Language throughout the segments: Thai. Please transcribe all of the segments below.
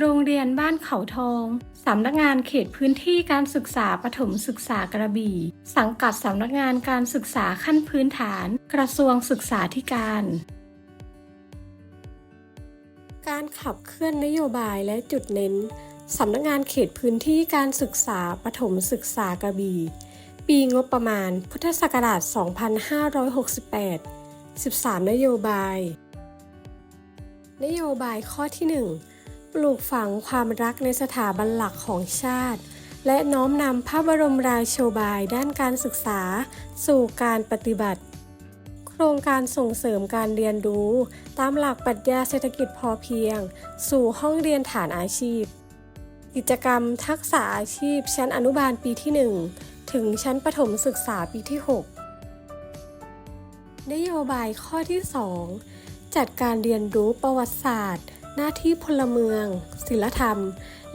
โรงเรียนบ้านเขาทอง สำนักงานเขตพื้นที่การศึกษาประถมศึกษากระบี่ สังกัดสำนักงานการศึกษาขั้นพื้นฐาน กระทรวงศึกษาธิการ การขับเคลื่อนนโยบายและจุดเน้น สำนักงานเขตพื้นที่การศึกษาประถมศึกษากระบี่ ปีงบประมาณ พุทธศักราช 2568 13 นโยบาย นโยบายข้อที่ 1 ลูกฝังความรักในสถาบันหลักของชาติ และน้อมนำพระบรมราโชบายด้านการศึกษา สู่การปฏิบัติ โครงการส่งเสริมการเรียนรู้ ตามหลักปรัชญาเศรษฐกิจพอเพียง สู่ห้องเรียนฐานอาชีพ กิจกรรมทักษะอาชีพ ชั้นอนุบาลปีที่ 1 ถึงชั้นประถมศึกษาปีที่ 6 นโยบายข้อที่ 2 จัดการเรียนรู้ประวัติศาสตร์ หน้าที่พลเมือง ศิลธรรม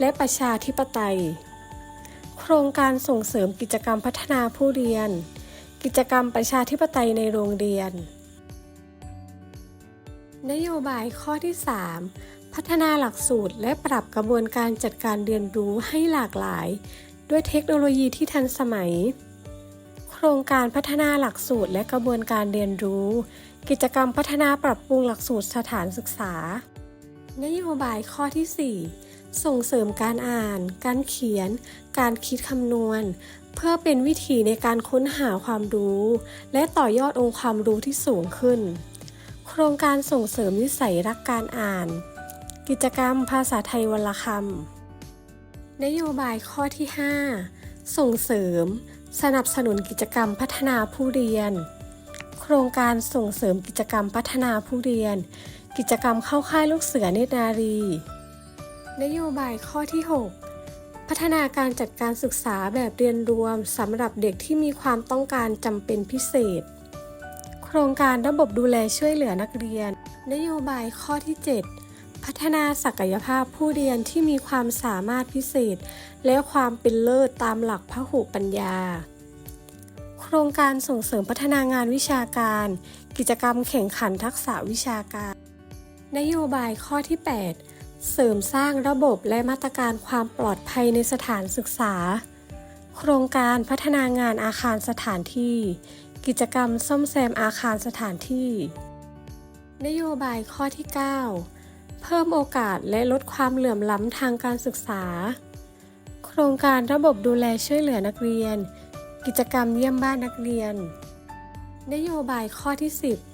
และประชาธิปไตย โครงการส่งเสริมกิจกรรมพัฒนาผู้เรียน กิจกรรมประชาธิปไตยในโรงเรียน นโยบายข้อที่ 3 พัฒนาหลักสูตรและปรับกระบวนการจัดการเรียนรู้ให้หลากหลาย ด้วยเทคโนโลยีที่ทันสมัย โครงการพัฒนาหลักสูตรและกระบวนการเรียนรู้ กิจกรรมพัฒนาปรับปรุงหลักสูตรสถานศึกษา นโยบายข้อที่ 4 ส่งเสริมการอ่าน การเขียน การคิดคำนวณ เพื่อเป็นวิธีในการค้นหาความรู้ และต่อยอดองค์ความรู้ที่สูงขึ้น โครงการส่งเสริมนิสัยรักการอ่าน กิจกรรมภาษาไทยวันละคำนโยบายข้อที่ 5 ส่งเสริม สนับสนุนกิจกรรมพัฒนาผู้เรียน โครงการส่งเสริมกิจกรรมพัฒนาผู้เรียน กิจกรรมเข้าค่ายลูกเสือเนตรนารี นโยบายข้อที่ 6 พัฒนาการจัดการศึกษาแบบเรียนรวมสำหรับเด็กที่มีความต้องการจำเป็นพิเศษ โครงการระบบดูแลช่วยเหลือนักเรียน นโยบายข้อที่ 7 พัฒนาศักยภาพผู้เรียนที่มีความสามารถพิเศษ และความเป็นเลิศตามหลักพหุปัญญา โครงการส่งเสริมพัฒนางานวิชาการ กิจกรรมแข่งขันทักษะวิชาการ นโยบายข้อที่ 8 เสริมสร้างระบบและมาตรการความปลอดภัยในสถานศึกษา โครงการพัฒนางานอาคารสถานที่ กิจกรรมซ่อมแซมอาคารสถานที่ นโยบายข้อที่ 9 เพิ่มโอกาสและลดความเหลื่อมล้ำทางการศึกษา โครงการระบบดูแลช่วยเหลือนักเรียน กิจกรรมเยี่ยมบ้านนักเรียน นโยบายข้อที่ 10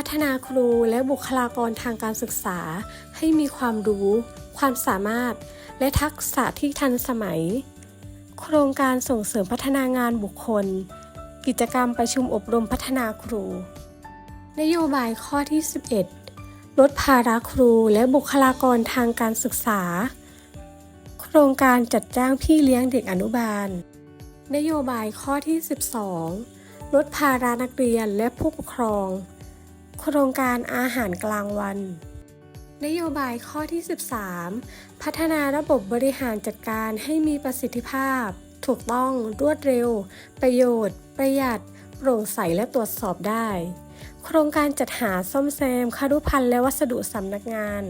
พัฒนาครูและบุคลากรทางการศึกษา ให้มีความรู้ ความสามารถ และทักษะที่ทันสมัย โครงการส่งเสริมพัฒนางานบุคคล กิจกรรมประชุมอบรมพัฒนาครู นโยบายข้อที่ 11 ลดภาระครูและบุคลากรทางการศึกษา โครงการจัดจ้างพี่เลี้ยงเด็กอนุบาล นโยบายข้อที่ 12 ลดภาระนักเรียนและผู้ปกครอง โครงการอาหารกลางวัน นโยบายข้อที่ 13 พัฒนาระบบบริหารจัดการให้มีประสิทธิภาพ ถูกต้องรวดเร็ว ประโยชน์ ประหยัด โปร่งใสและตรวจสอบได้ โครงการจัดหาซ่อมแซมคารุพันธ์และวัสดุสำนักงาน